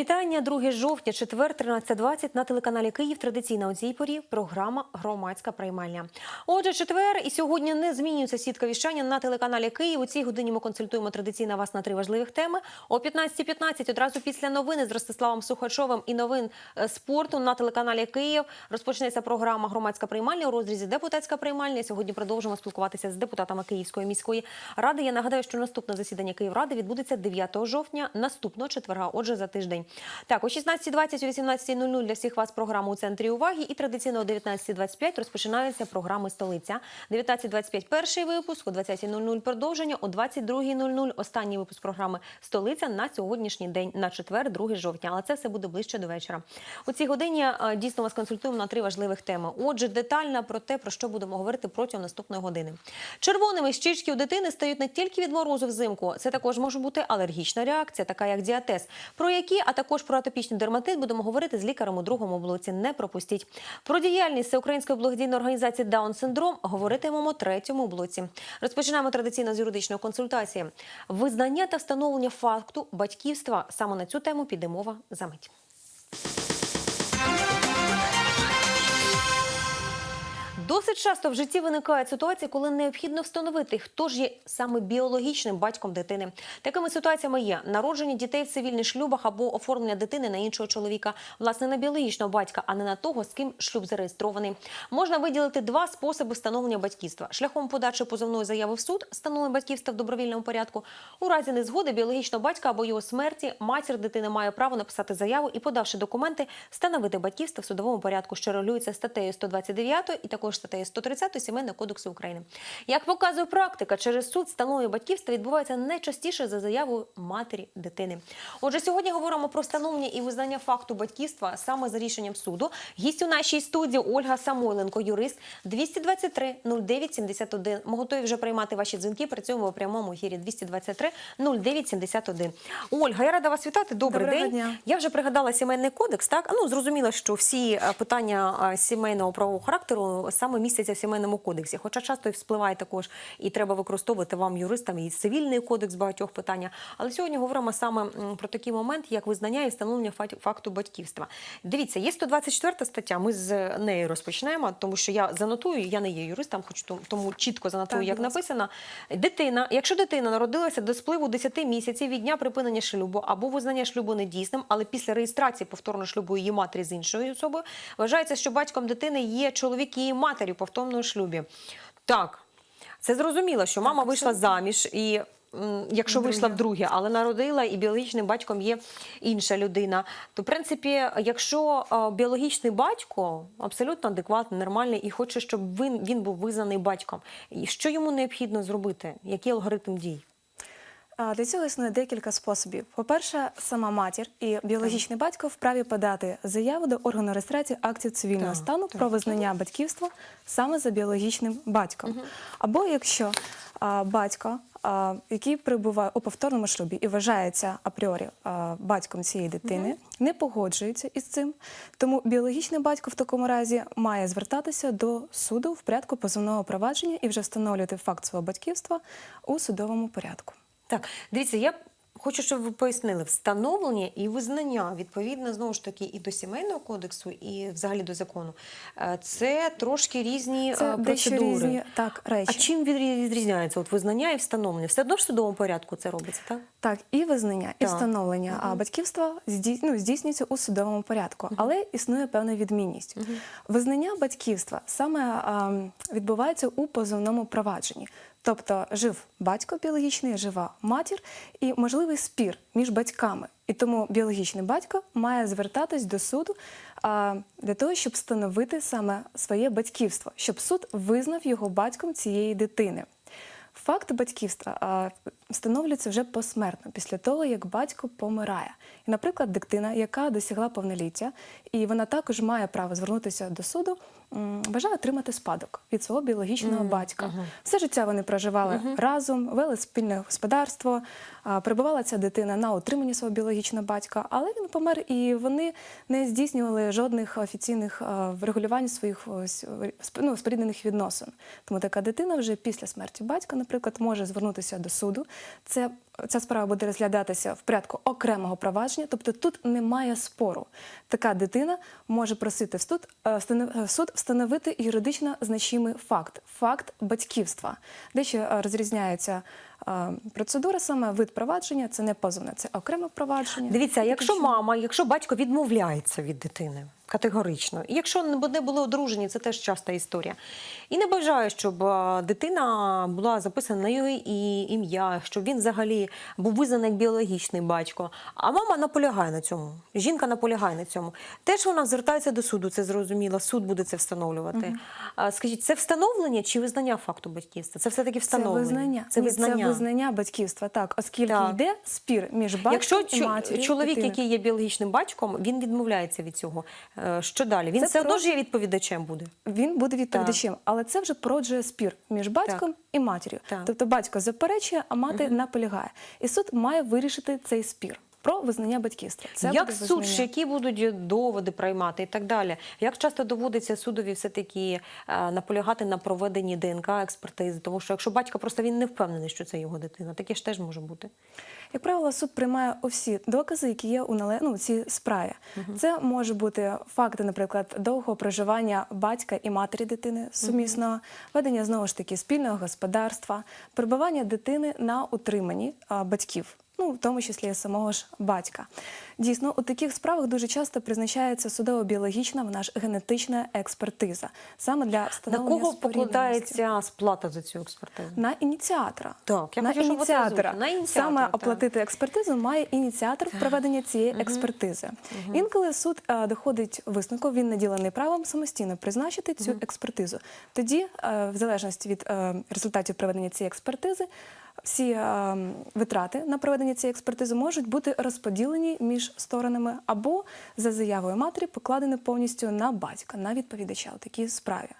Вітання 2 жовтня, четвер, 13.20 на телеканалі Київ. Традиційна у цій порі програма Громадська приймальня. Отже, четвер і сьогодні не змінюється сітка віщання на телеканалі Київ. У цій годині ми консультуємо традиційно вас на три важливих теми. О 15.15 одразу після новини з Ростиславом Сухачовим і новин е, спорту на телеканалі Київ розпочнеться програма Громадська приймальня у розрізі депутатська приймальня. Сьогодні продовжимо спілкуватися з депутатами Київської міської ради. Я нагадаю, що наступне засідання Київради відбудеться 9 жовтня, наступного четверга. Отже, за тиждень. Так, о 16.20, о 18.00 для всіх вас програма у центрі уваги. І традиційно о 19.25 розпочинаються програми столиця. 19.25 перший випуск, о 20.00 продовження, о 22.00 останній випуск програми Столиця на сьогоднішній день, на четвер, 2 жовтня. Але це все буде ближче до вечора. У цій годині е, дійсно вас консультуємо на три важливих теми. Отже, детально про те, про що будемо говорити протягом наступної години. Червоними щічки у дитини стають не тільки від морозу взимку, це також може бути алергічна реакція, така як діатез. Про які, а також про атопічний дерматит будемо говорити з лікарем у другому блоці. Не пропустіть. Про діяльність Всеукраїнської благодійної організації Даун Синдром говоритимемо третьому блоці. Розпочинаємо традиційно з юридичної консультації. Визнання та встановлення факту батьківства. Саме на цю тему піде мова за мить. Досить часто в житті виникають ситуації, коли необхідно встановити, хто ж є саме біологічним батьком дитини. Такими ситуаціями є народження дітей в цивільних шлюбах або оформлення дитини на іншого чоловіка, власне, на біологічного батька, а не на того, з ким шлюб зареєстрований. Можна виділити два способи встановлення батьківства: шляхом подачі позовної заяви в суд, встановлення батьківства в добровільному порядку. У разі незгоди біологічного батька або його смерті матір дитини має право написати заяву і, подавши документи, встановити батьківство в судовому порядку, що регулюється статтею 129 і також статтею 130 Сімейного кодексу України. Як показує практика, через суд встановлення батьківства відбувається найчастіше за заявою матері дитини. Отже, сьогодні говоримо про встановлення і визнання факту батьківства саме за рішенням суду. Гість у нашій студії Ольга Самойленко, юрист 223 09 71. Ми готові вже приймати ваші дзвінки. Працюємо у прямому ефірі 223 09 71. Ольга, я рада вас вітати. Добрий Доброго день. дня. Я вже пригадала сімейний кодекс. Так ну зрозуміло, що всі е, питання е, сімейного правового характеру саме містяться в сімейному кодексі. Хоча часто і вспливає також, і треба використовувати вам юристам і цивільний кодекс багатьох питання. Але сьогодні говоримо саме про такий момент, як визнання і встановлення факту батьківства. Дивіться, є 124 стаття. Ми з неї розпочнемо, тому що я занотую. Я не є юристом, хоч тому- чітко занотую, Так, як написано. Дитина, якщо дитина народилася до спливу 10 місяців від дня припинення шлюбу або визнання шлюбу недійсним, але після реєстрації повторного шлюбу її матері з іншою особою, вважається, що батьком дитини є чоловік її матері у повторному шлюбі. Так, це зрозуміло, що мама вийшла заміж і. Якщо вийшла вдруге, але народила і біологічним батьком є інша людина, то в принципі, якщо е, біологічний батько абсолютно адекватний, нормальний і хоче, щоб він, він був визнаний батьком, що йому необхідно зробити? Який алгоритм дій? Для цього існує декілька способів. По-перше, сама матір і біологічний батько вправі подати заяву до органу реєстрації актів цивільного Так, стану так. про визнання батьківства саме за біологічним батьком. Або якщо а, батько, а, який перебуває у повторному шлюбі і вважається апріорі а, батьком цієї дитини, не погоджується із цим, тому біологічний батько в такому разі має звертатися до суду в порядку позовного провадження і вже встановлювати факт свого батьківства у судовому порядку. Так, дивіться, я хочу, щоб ви пояснили встановлення і визнання відповідно знову ж таки і до сімейного кодексу, і взагалі до закону. Е, Це трошки різні Це е, дещо процедури. різні так, речі. А чим відрі- відрізняється от визнання і встановлення? Все одно в судовому порядку це робиться, так? Так, і визнання, і Так. встановлення а батьківства ну, здійснюється у судовому порядку, але існує певна відмінність. Визнання батьківства саме а, відбувається у позовному провадженні. Тобто жив батько біологічний, жива матір і можливий спір між батьками. І тому біологічний батько має звертатись до суду а, для того, щоб встановити саме своє батьківство, щоб суд визнав його батьком цієї дитини. Факт батьківства а, встановлюється вже посмертно, після того, як батько помирає. І, наприклад, дитина, яка досягла повноліття, і вона також має право звернутися до суду, бажає отримати спадок від свого біологічного батька. Все життя вони проживали разом, вели спільне господарство, а, перебувала ця дитина на утриманні свого біологічного батька, але він помер, і вони не здійснювали жодних офіційних врегулювань своїх ну, споріднених відносин. Тому така дитина вже після смерті батька, наприклад, може звернутися до суду Це ця справа буде розглядатися в порядку окремого провадження, тобто тут немає спору. Така дитина може просити в суд, е, в суд встановити юридично значимий факт факт батьківства. Дещо е, розрізняється е, процедура, саме вид провадження, це не позовне, це окреме провадження. Дивіться, якщо мама, якщо батько відмовляється від дитини категорично, і якщо не не були одружені, це теж часта історія. І не бажає, щоб дитина була записана на і- ім'я, щоб він взагалі був визнаний як біологічний батько. А мама наполягає на цьому. Жінка наполягає на цьому. Теж вона звертається до суду, це зрозуміло. Суд буде це встановлювати. А, скажіть, це встановлення чи визнання факту батьківства? Це все таки Це встановлення. визнання. Це Ні, визнання. це визнання батьківства, так, оскільки Так. йде спір між батьком Якщо і матір'ю. чоловік, дитини. який є біологічним батьком, він відмовляється від цього. Е, Що далі? Він Це все одно про- ж є відповідачем буде. Він буде відповідачем, але це вже породжує спір між батьком і матір'ю. Так. Тобто батько заперечує, а мати наполягає. І суд має вирішити цей спір про визнання батьківства. Це Як суд, визнання. які будуть доводи приймати і так далі. Як часто доводиться судові все таки наполягати на проведенні ДНК експертизи? Тому що якщо батько просто він не впевнений, що це його дитина, таке ж теж може бути. Як правило, суд приймає усі докази, які є у нале... ну, цій справі. Це може бути факти, наприклад, довгого проживання батька і матері дитини сумісного, ведення знову ж таки спільного господарства, перебування дитини на утриманні а, батьків. Ну, в тому числі самого ж батька. Дійсно, у таких справах дуже часто призначається судово-біологічна, вона ж генетична експертиза, саме для На встановлення кого покладається сплата за цю експертизу? На ініціатора. Так, я на хочу, ініціатора. На ініціатора, Саме так. оплатити експертизу має ініціатор в проведення цієї експертизи. Інколи суд е, доходить висновку, він наділений правом самостійно призначити цю експертизу. Тоді, е, в залежності від е, результатів проведення цієї експертизи, всі е, витрати на проведення цієї експертизи можуть бути розподілені між сторонами або за заявою матері покладені повністю на батька, на відповідача у такій справі.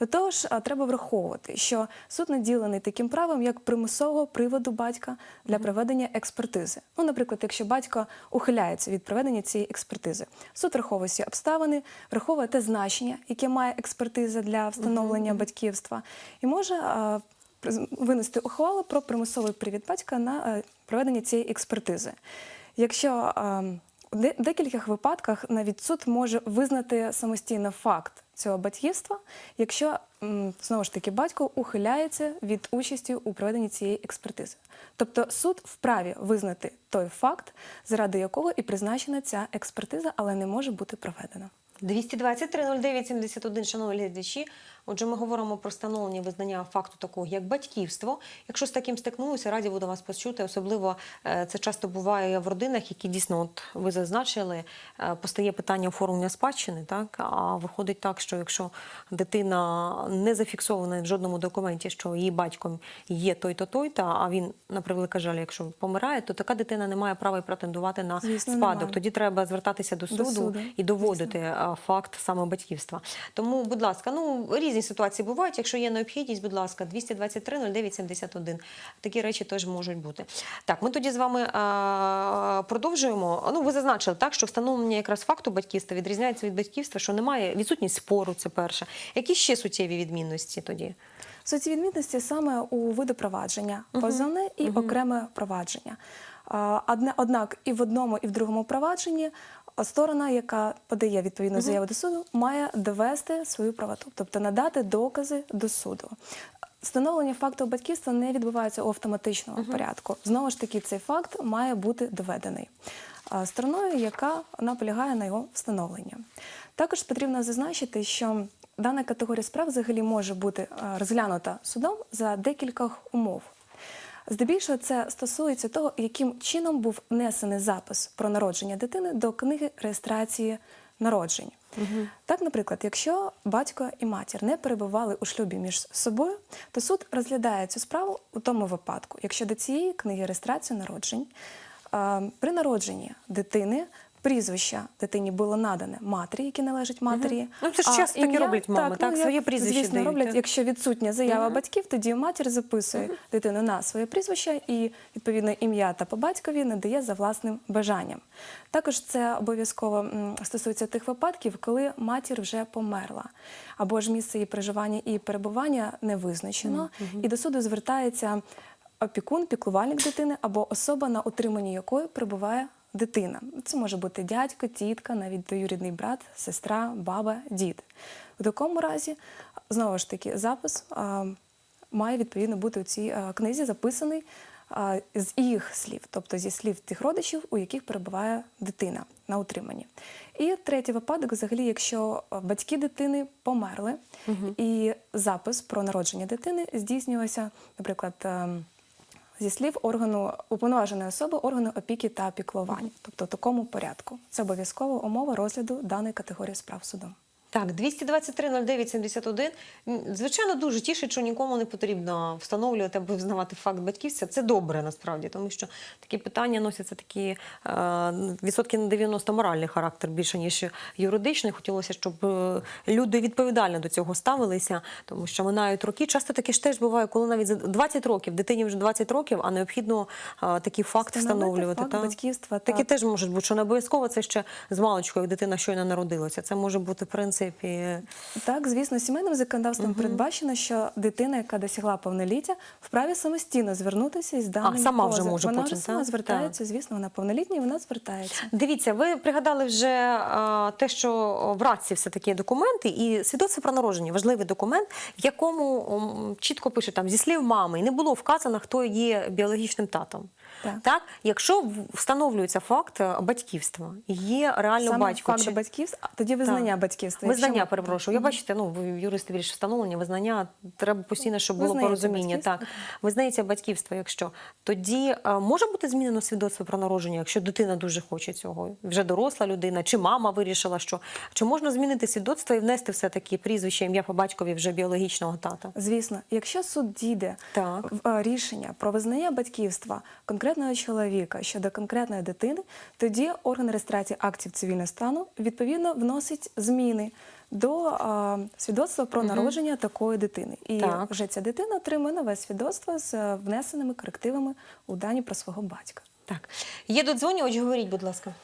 До того ж, е, треба враховувати, що суд наділений таким правом, як примусового приводу батька для проведення експертизи. Ну, наприклад, якщо батько ухиляється від проведення цієї експертизи, суд враховує всі обставини, враховує те значення, яке має експертиза для встановлення батьківства, і може е, винести ухвалу про примусовий привід батька на е, проведення цієї експертизи. Якщо е, у де- декількох випадках навіть суд може визнати самостійно факт цього батьківства, якщо знову ж таки батько ухиляється від участі у проведенні цієї експертизи. Тобто суд вправі визнати той факт, заради якого і призначена ця експертиза, але не може бути проведена. 223 09 71, шановні глядачі. Отже, ми говоримо про встановлення визнання факту такого, як батьківство. Якщо з таким стикнулися, раді буду вас почути. Особливо е, це часто буває в родинах, які дійсно, от ви зазначили, е, постає питання оформлення спадщини. Так а виходить так, що якщо дитина не зафіксована в жодному документі, що її батьком є той-то, той-то, а він, на превелика жаль, якщо помирає, то така дитина не має права і претендувати на Звісно, спадок. немає. Тоді треба звертатися до До суду, суду, і доводити а, факт саме батьківства. Тому, будь ласка, ну різні ситуації бувають. Якщо є необхідність, будь ласка, 223 09 71. Такі речі теж можуть бути. Так, ми тоді з вами а, продовжуємо. Ну, ви зазначили так, що встановлення якраз факту батьківства відрізняється від батьківства, що немає відсутність спору. Це перше. Які ще суттєві відмінності тоді? Суті відмінності саме у виду провадження, позовне і окреме провадження. Однак і в одному, і в другому провадженні сторона, яка подає відповідну заяву до суду, має довести свою правоту, тобто надати докази до суду. Встановлення факту батьківства не відбувається у автоматичному порядку. Знову ж таки, цей факт має бути доведений стороною, яка наполягає на його встановлення. Також потрібно зазначити, що дана категорія справ взагалі може бути розглянута судом за декількох умов. Здебільшого це стосується того, яким чином був внесений запис про народження дитини до книги реєстрації народжень. Так, наприклад, якщо батько і матір не перебували у шлюбі між собою, то суд розглядає цю справу у тому випадку, якщо до цієї книги реєстрації народжень е, при народженні дитини. Прізвище дитині було надане матері, яке належить матері. Ну, це ж часто так і ім'я- роблять мами, так? ну, Своє прізвище звісно, дають, роблять, якщо відсутня заява батьків, тоді матір записує дитину на своє прізвище і відповідно ім'я та по батькові надає за власним бажанням. Також це обов'язково стосується тих випадків, коли матір вже померла, або ж місце її проживання і перебування не визначено, і до суду звертається опікун, піклувальник дитини або особа, на утриманні якої перебуває дитина. Це може бути дядько, тітка, навіть двоюрідний брат, сестра, баба, дід. В такому разі, знову ж таки, запис а, має відповідно бути у цій а, книзі записаний а, з їх слів, тобто зі слів тих родичів, у яких перебуває дитина на утриманні. І третій випадок, взагалі, якщо батьки дитини померли, і запис про народження дитини здійснювався, наприклад. Зі слів органу уповноваженої особи органу опіки та піклування, тобто в такому порядку. Це обов'язкова умова розгляду даної категорії справ судом. Так, 223 09 71. Звичайно, дуже тішить, що нікому не потрібно встановлювати або визнавати факт батьківства. Це добре насправді, тому що такі питання носяться такі е, відсотки на 90 моральний характер більше ніж юридичний. Хотілося, щоб е, люди відповідально до цього ставилися, тому що минають роки. Часто таке ж теж буває, коли навіть за 20 років дитині вже 20 років, а необхідно е, такі факти встановлювати. факт та? батьківства, Такі так. теж можуть бути, що не обов'язково це ще з маличкою, як дитина щойно народилася. Це може бути в принципі. Так, звісно, сімейним законодавством передбачено, що дитина, яка досягла повноліття, вправі самостійно звернутися із даним сама вже може Вона потім, сама так? звертається, звісно, вона повнолітня, і вона звертається. Дивіться, ви пригадали вже а, те, що в радці все таки документи, і свідоцтво про народження важливий документ, в якому чітко пише там зі слів мами, і не було вказано, хто є біологічним татом. Так. якщо встановлюється факт е, батьківства, є реально Саме батько. факт чи- батьківства, тоді визнання Так. батьківства. Визнання, Якщо перепрошую. Я бачите, ну ви юристи більше встановлення, визнання треба постійно, щоб було Визнається порозуміння. Так, визнається батьківство. Якщо тоді е, може бути змінено свідоцтво про народження, якщо дитина дуже хоче цього, вже доросла людина, чи мама вирішила, що чи можна змінити свідоцтво і внести все таки прізвище, ім'я по батькові вже біологічного тата? Звісно, якщо суд дійде Так. в е, рішення про визнання батьківства конкретного чоловіка щодо конкретної дитини, тоді орган реєстрації актів цивільного стану відповідно вносить зміни до а, свідоцтва про народження такої дитини. І Так. вже ця дитина отримує нове свідоцтво з е, внесеними корективами у дані про свого батька. Так, є додзвонювач, говоріть, будь ласка.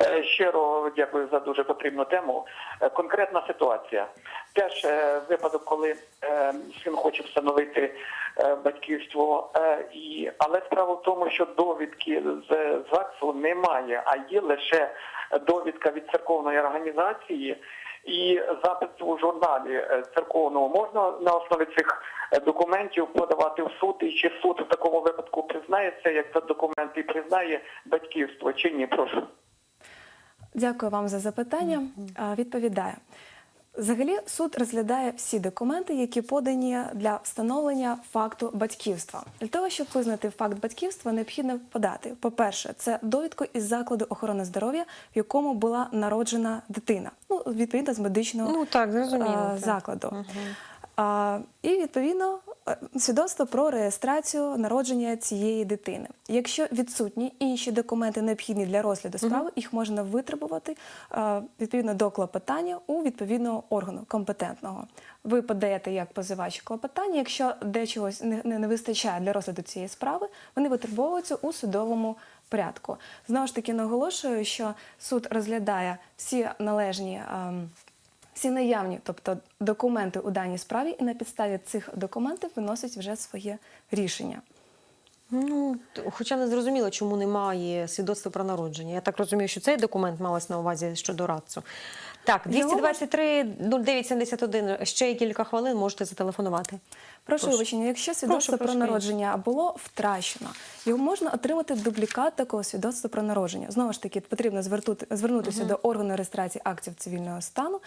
Е, Щиро дякую за дуже потрібну тему. Е, Конкретна ситуація. Теж е, випадок, коли син хоче встановити батьківство, але справа в тому, що довідки з ЗАГСу немає, а є лише довідка від церковної організації. І запис у журналі церковному можна на основі цих документів подавати в суд, і чи суд в такому випадку признається, як за документ і признає батьківство, чи ні? Прошу. Дякую вам за запитання. Відповідаю. Взагалі, суд розглядає всі документи, які подані для встановлення факту батьківства. Для того, щоб визнати факт батьківства, необхідно подати, по-перше, це довідку із закладу охорони здоров'я, в якому була народжена дитина. Ну, відповідно з медичного Ну так, зрозуміло. так. закладу. І відповідно е, свідоцтво про реєстрацію народження цієї дитини. Якщо відсутні інші документи необхідні для розгляду справи, їх можна витребувати е, відповідно до клопотання у відповідного органу компетентного. Ви подаєте як позивач клопотання. Якщо дечогось не, не, не вистачає для розгляду цієї справи, вони витребовуються у судовому порядку. Знову ж таки наголошую, що суд розглядає всі належні. Всі наявні, тобто документи у даній справі, і на підставі цих документів виносить вже своє рішення. Ну, хоча не зрозуміло, чому немає свідоцтва про народження. Я так розумію, що цей документ малось на увазі щодо радцу. Так, Його 223 0971, ще кілька хвилин, можете зателефонувати. Прошу Прошу. вибачення, якщо свідоцтво прошу, про народження було втрачено, його можна отримати дублікат такого свідоцтва про народження. Знову ж таки, потрібно звернутися до органу реєстрації актів цивільного стану,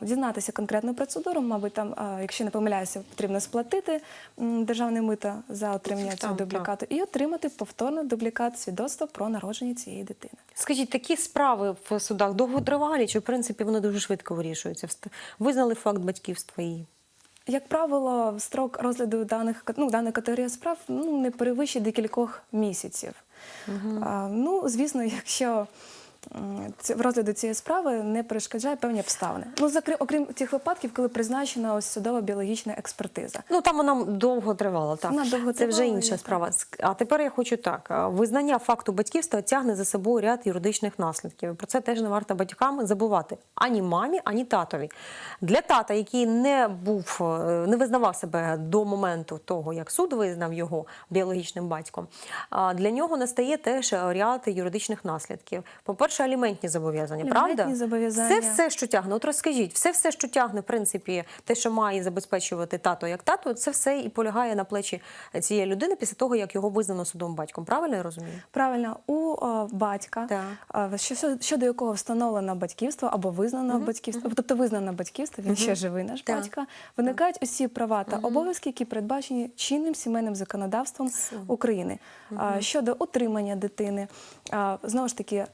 дізнатися конкретну процедуру. Мабуть, там, якщо не помиляюся, потрібно сплатити державне мито за отримання цього дублікату і отримати повторно дублікат свідоцтва про народження цієї дитини. Скажіть, такі справи в судах довготривалі, чи в принципі вони дуже швидко вирішуються? Визнали факт батьківства і Як правило, строк розгляду даних ну, даної категорії справ ну, не перевищує декількох місяців. А, ну, звісно, якщо в розгляду цієї справи не перешкоджає певні обставини. Ну, закрі- окрім тих випадків, коли призначена ось судова біологічна експертиза. Ну там вона довго тривала. Так Вона довго це вже інша справа. А тепер я хочу так: визнання факту батьківства тягне за собою ряд юридичних наслідків. Про це теж не варто батькам забувати ані мамі, ані татові. Для тата, який не був, е, не визнавав себе до моменту того, як суд визнав його біологічним батьком. Для нього настає теж ряд юридичних наслідків. По-перше, аліментні зобов'язання, Аліментні правда? зобов'язання. Це все, що тягне. От розкажіть, все, все, що тягне, в принципі, те, що має забезпечувати тато як тато, це все і полягає на плечі цієї людини після того, як його визнано судом батьком. Правильно я розумію? Правильно, у е, батька, Так. е, що- щодо якого встановлено батьківство або визнано батьківство, тобто визнано батьківство, він ще живий наш Так. батька, виникають усі права та обов'язки, які передбачені чинним сімейним законодавством України А, щодо утримання дитини, знову ж таки,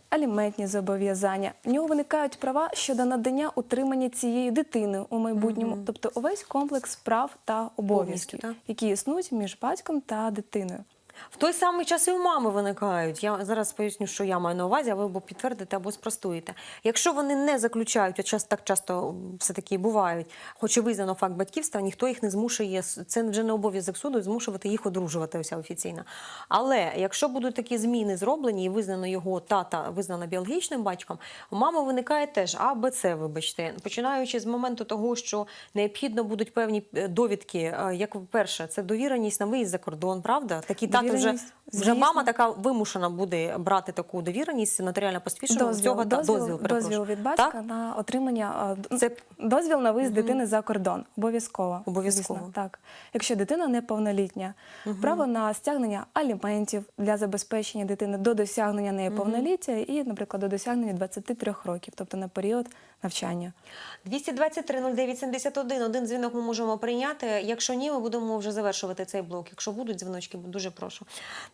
аліментні зобов'язання. В нього виникають права щодо надання утримання цієї дитини у майбутньому, тобто увесь комплекс прав та обов'язків, які існують між батьком та дитиною. В той самий час і у мами виникають. Я зараз поясню, що я маю на увазі, а ви або підтвердите, або спростуєте. Якщо вони не заключають, а час так часто все-таки бувають, хоч і визнано факт батьківства, ніхто їх не змушує. Це вже не обов'язок суду змушувати їх одружуватися офіційно. Але якщо будуть такі зміни зроблені і визнано його тата, визнано біологічним батьком, у мами виникає теж А, Б, С, вибачте, починаючи з моменту того, що необхідно будуть певні е, довідки, е, як перше, це довіреність на виїзд за кордон, правда? Такі тати вже, вже мама така вимушена буде брати таку довіреність, нотаріально посвідчену Дозвіл, цього та дозвіл, дозвіл, дозвіл від батька Так? на отримання Це- дозвіл на виїзд дитини за кордон. Обов'язково. Обов'язково. звісно, так. Якщо дитина неповнолітня, право на стягнення аліментів для забезпечення дитини до досягнення неї повноліття і, наприклад, до досягнення 23 років, тобто на період навчання. 223 09 71. Один дзвінок ми можемо прийняти. Якщо ні, ми будемо вже завершувати цей блок. Якщо будуть дзвіночки, дуже прошу.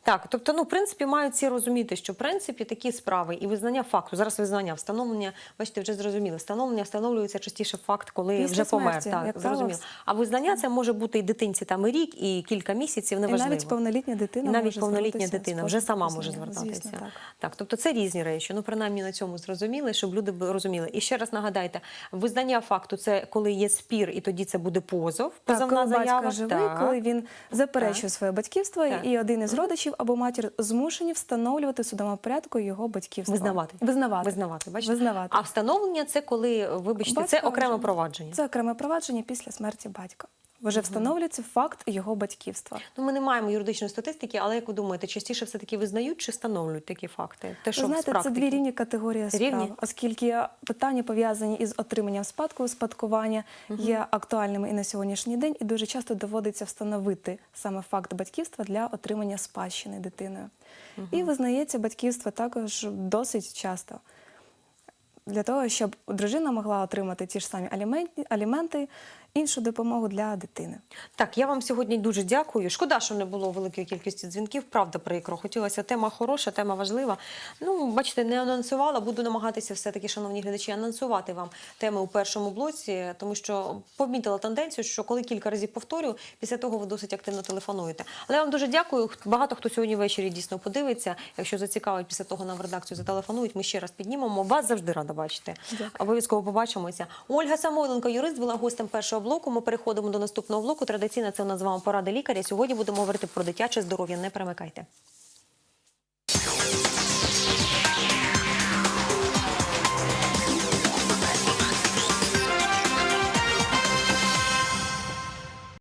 Так, тобто, ну, в принципі, мають всі розуміти, що в принципі такі справи і визнання факту, зараз визнання, встановлення, бачите, вже зрозуміли. Встановлення встановлюється частіше факт, коли Після вже помер. смерті, Так, зрозуміло. А визнання це може бути і дитинці там і рік, і кілька місяців, І навіть повнолітня дитина І навіть може повнолітня дитина вже сама може звертатися. Звісно, так. Так, тобто це різні речі. Ну, принаймні на цьому зрозуміли, щоб люди розуміли. І ще раз нагадайте, визнання факту це коли є спір, і тоді це буде позов, Так, позовна коли заява. батько живий, Так. коли він заперечує Так. своє батьківство, Так. і один із родичів або матір змушені встановлювати в судовому порядку його батьківство. Визнавати. Визнавати. Визнавати, бачите? Визнавати. А встановлення це коли, вибачте, це окреме вже- провадження. Це окреме провадження після смерті батька. Вже встановлюється факт його батьківства. Ну, ми не маємо юридичної статистики, але як ви думаєте, частіше все-таки визнають чи встановлюють такі факти? Те, що знаєте, це дві рівні категорії справ, Рівні? оскільки питання пов'язані із отриманням спадку, спадкування є актуальними і на сьогоднішній день, і дуже часто доводиться встановити саме факт батьківства для отримання спадщини дитиною. І визнається батьківство також досить часто. Для того, щоб дружина могла отримати ті ж самі аліменти, аліменти іншу допомогу для дитини. Так, я вам сьогодні дуже дякую. Шкода, що не було великої кількості дзвінків. Правда, прикро. Хотілося тема хороша, тема важлива. Ну, бачите, не анонсувала. Буду намагатися все-таки, шановні глядачі, анонсувати вам теми у першому блоці, тому що помітила тенденцію, що коли кілька разів повторюю, після того ви досить активно телефонуєте. Але я вам дуже дякую. Багато хто сьогодні ввечері дійсно подивиться. Якщо зацікавить, після того нам в редакцію зателефонують. Ми ще раз піднімемо. Вас завжди рада бачити. Обов'язково побачимося. Ольга Самойленко, юрист, була гостем першого блоку. Ми переходимо до наступного блоку. Традиційно це у нас з вами поради лікаря. Сьогодні будемо говорити про дитяче здоров'я. Не перемикайте.